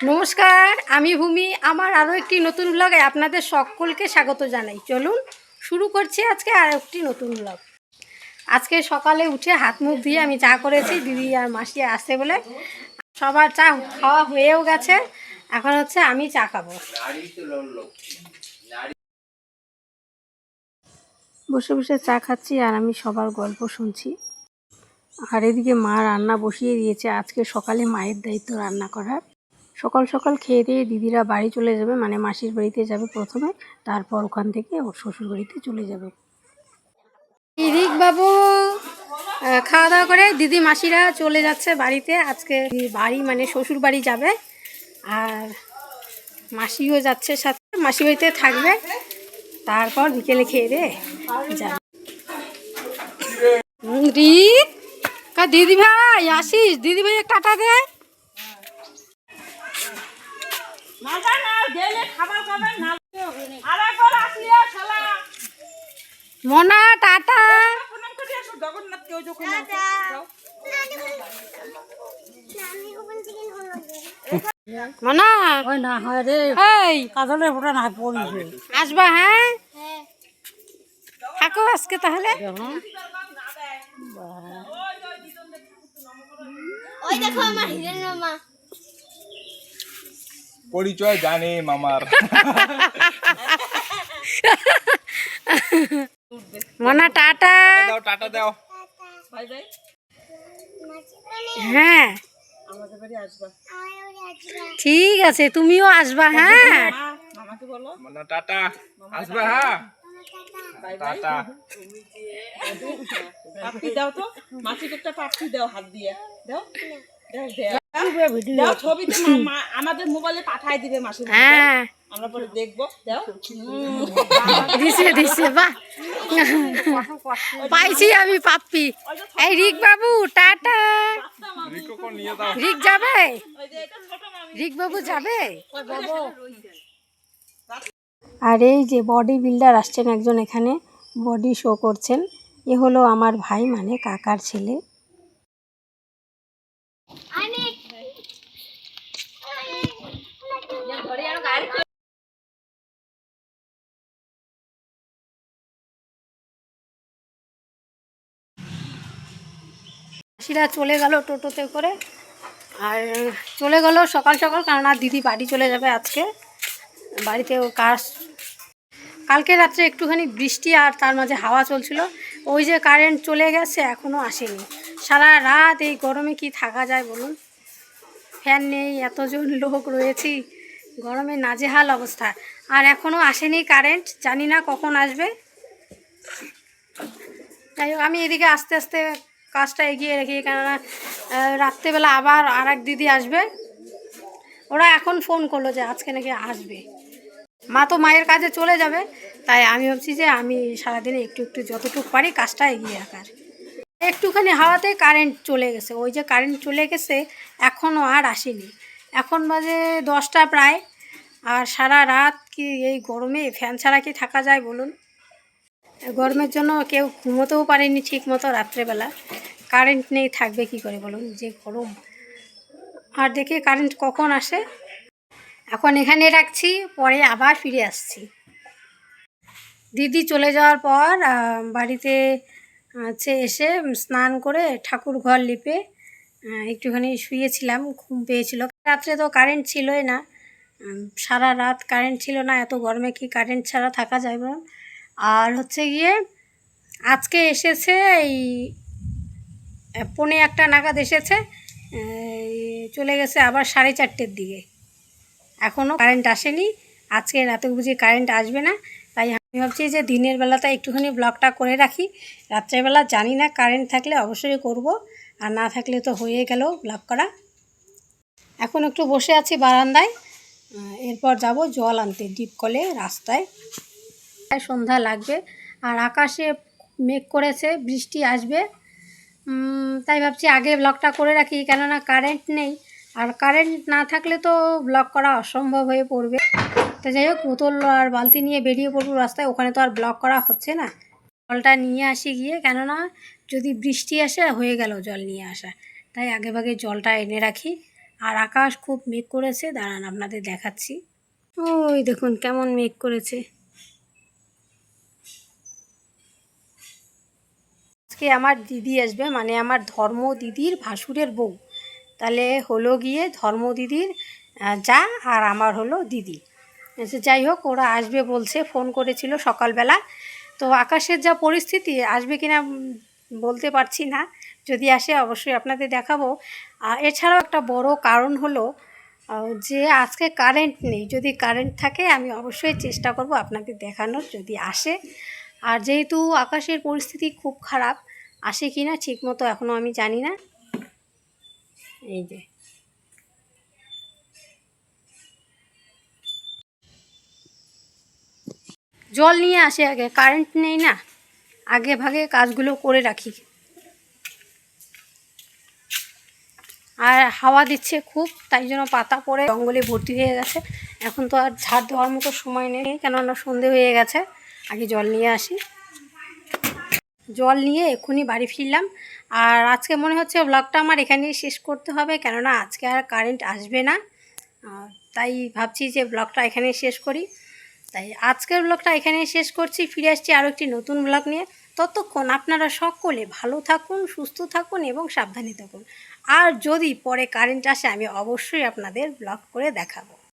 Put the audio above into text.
নমস্কার, আমি ভূমি। আমার আরও একটি নতুন ব্লগে আপনাদের সকলকে স্বাগত জানাই। চলুন শুরু করছি আজকে আর একটি নতুন ব্লগ আজকে সকালে উঠে হাত মুখ দিয়ে আমি চা করেছি, দিদি আর মাসি আসছে বলে। সবার চা খাওয়া হয়েও গেছে। এখন হচ্ছে আমি চা খাব। বসে বসে চা খাচ্ছি আর আমি সবার গল্প শুনছি। আর এদিকে মা রান্না বসিয়ে দিয়েছে। আজকে সকালে মায়ের দায়িত্ব রান্না করার। সকাল সকাল খেয়ে দিয়ে দিদিরা বাড়ি চলে যাবে মানে মাসির বাড়িতে যাবে প্রথমে, তারপর ওখান থেকে ওর শ্বশুর বাড়িতে চলে যাবে। রিক বাবু খাওয়া দাওয়া করে দিদি মাসিরা চলে যাচ্ছে বাড়িতে। আজকে বাড়ি মানে শ্বশুর বাড়ি যাবে, আর মাসিও যাচ্ছে সাথে, মাসি বাড়িতে থাকবে, তারপর বিকেলে খেয়ে দে দিদি ভাই, আসিস? দিদি ভাই টাটা দে। মাথা না গেলে খাবার খাবেন না আর একবার আসলিয়া শালা। মনা টাটা। প্রণাম করে আসো জগন্নাথকে ওই যখন মনা না হয় রে। এই। কাজলের ফোটা না পড়বে আসবা হ্যাঁ। থাকো আজকে তাহলে। ওই দেখো আমার হিরেন মামা। পরিচয় জানে মামার। মনা টাটা। দাও টাটা দাও। হ্যাঁ। আমাদের বাড়ি আসবা ঠিক আছে তুমিও আসবা হ্যাঁ। মানে টাটা। আসবে হ্যাঁ। টাটা। পাপড়ি দাও তো। একটা পাপড়ি দাও হাত দিয়ে। দাও। দাও দাও ছবিতে আমাদের মোবাইলে দিবে হ্যাঁ। আমরা পরে দেখব। দাও। দিছে দিছে বাহ পাইছি আমি পাপ্পি। এই রিক বাবু টাটা। রিকো নিয়ে দাও রিক যাবে? ওই যে এটা ছোট মামি রিক বাবু যাবে? আর এই যে বডি বিল্ডার আসছেন একজন এখানে বডি শো করছেন। এ হলো আমার ভাই মানে কাকার ছেলে। মাসিরা চলে গেল টোটোতে করে। আর চলে গেল সকাল সকাল, কারণ আর দিদি বাড়ি চলে যাবে আজকে। বাড়িতে কাজ। কালকে রাত্রে একটুখানি বৃষ্টি আর তার মাঝে হাওয়া চলছিল। ওই যে কারেন্ট চলে গেছে এখনও আসেনি। সারা রাত এই গরমে কি থাকা যায় বলুন? ফ্যান নেই, এতজন লোক রয়েছি। গরমে নাজেহাল অবস্থা। আর এখনও আসেনি কারেন্ট, জানি না কখন আসবে। যাই হোক, আমি এদিকে আস্তে আস্তে কাজটা এগিয়ে রেখি, কেননা রাত্রেবেলা আবার আর এক দিদি আসবে। ওরা এখন ফোন করল যে আজকে নাকি আসবে। মা তো মায়ের কাজে চলে যাবে, তাই আমি ভাবছি যে আমি সারাদিনে একটু একটু যতটুকু পারি কাজটা এগিয়ে রাখার। একটুখানি হাওয়াতে কারেন্ট চলে গেছে। ওই যে কারেন্ট চলে গেছে, এখনও আর আসেনি। এখন বাজে দশটা প্রায়। আর সারা রাত কি এই গরমে ফ্যান ছাড়া কি থাকা যায় বলুন? গরমের জন্য কেউ ঘুমোতেও পারেনি ঠিক মতো রাত্রেবেলা। কারেন্ট নেই, থাকবে কি করে বলুন? যে গরম। আর দেখি কারেন্ট কখন আসে। এখন এখানে রাখছি, পরে আবার ফিরে আসছি। দিদি চলে যাওয়ার পর বাড়িতে হচ্ছে এসে স্নান করে ঠাকুর ঘর লিপে একটুখানি শুয়েছিলাম, ঘুম পেয়েছিল। রাত্রে তো কারেন্ট ছিলই না। সারা রাত কারেন্ট ছিল না, এত গরমে কি কারেন্ট ছাড়া থাকা যায় বলুন? আর হচ্ছে গিয়ে, আজকে এসেছে এই পৌনে একটা নাগাদ এসেছে চলে গেছে আবার সাড়ে চারটের দিকে। এখনও কারেন্ট আসেনি, আজকে রাতে বুঝি কারেন্ট আসবে না, তাই আমি ভাবছি যে দিনের বেলাটা একটুখানি ব্লগটা করে রাখি। রাত্রেবেলা জানি না কারেন্ট থাকলে অবশ্যই করব, আর না থাকলে তো হয়ে গেল ব্লগ করা। এখন একটু বসে আছি বারান্দায় এরপর যাব জল আনতে ডিপ কলে রাস্তায়। সন্ধ্যা লাগবে, আর আকাশে মেঘ করেছে, বৃষ্টি আসবে। তাই ভাবছি আগে ব্লগটা করে রাখি, কেননা কারেন্ট নেই। আর কারেন্ট না থাকলে তো ব্লগ করা অসম্ভব হয়ে পড়বে। তো যাই হোক বোতল আর বালতি নিয়ে বেরিয়ে পড়ব রাস্তায়, ওখানে তো আর ব্লগ করা হচ্ছে না। জলটা নিয়ে আসি গিয়ে, কেননা যদি বৃষ্টি আসে, হয়ে গেল জল নিয়ে আসা। তাই আগে ভাগে জলটা এনে রাখি। আর আকাশ খুব মেঘ করেছে, দাঁড়ান আপনাদের দেখাচ্ছি। ওই দেখুন, কেমন মেঘ করেছে। আজকে আমার দিদি আসবে মানে আমার ধর্ম দিদির ভাসুরের বউ। তাহলে হলো গিয়ে ধর্ম দিদির যা আর আমার হলো দিদি। আচ্ছা, যাই হোক ওরা আসবে বলছে ফোন করেছিল সকালবেলা। তো আকাশের যা পরিস্থিতি আসবে কিনা বলতে পারছি না। যদি আসে অবশ্যই আপনাদের দেখাবো। আর এছাড়াও একটা বড় কারণ হলো যে আজকে কারেন্ট নেই। যদি কারেন্ট থাকে আমি অবশ্যই চেষ্টা করব আপনাদের দেখানোর যদি আসে। আর যেহেতু আকাশের পরিস্থিতি খুব খারাপ আসে কি না ঠিক মতো এখনও আমি জানি না। এই যে। জল নিয়ে আসে আগে কারেন্ট নেই না। আগে ভাগে কাজগুলো করে রাখি। আর হাওয়া দিচ্ছে খুব, তাই জন্য পাতা পড়ে, জঙ্গলে ভর্তি হয়ে গেছে। এখন তো আর ঝাড় দেওয়ার মতো সময় নেই, কেননা সন্ধে হয়ে গেছে। আগে জল নিয়ে আসি। জল নিয়ে এক্ষুনি বাড়ি ফিরলাম। আর আজকে মনে হচ্ছে ব্লগটা আমার এখানেই শেষ করতে হবে, কেননা আজকে আর কারেন্ট আসবে না। তাই ভাবছি যে ব্লগটা এখানেই শেষ করি। তাই আজকের ব্লগটা এখানেই শেষ করছি। ফিরে আসছি আরও একটি নতুন ব্লগ নিয়ে। ততক্ষণ আপনারা সকলে ভালো থাকুন, সুস্থ থাকুন এবং সাবধানে থাকুন। আর যদি পরে কারেন্ট আসে, আমি অবশ্যই আপনাদের ব্লগ করে দেখাবো।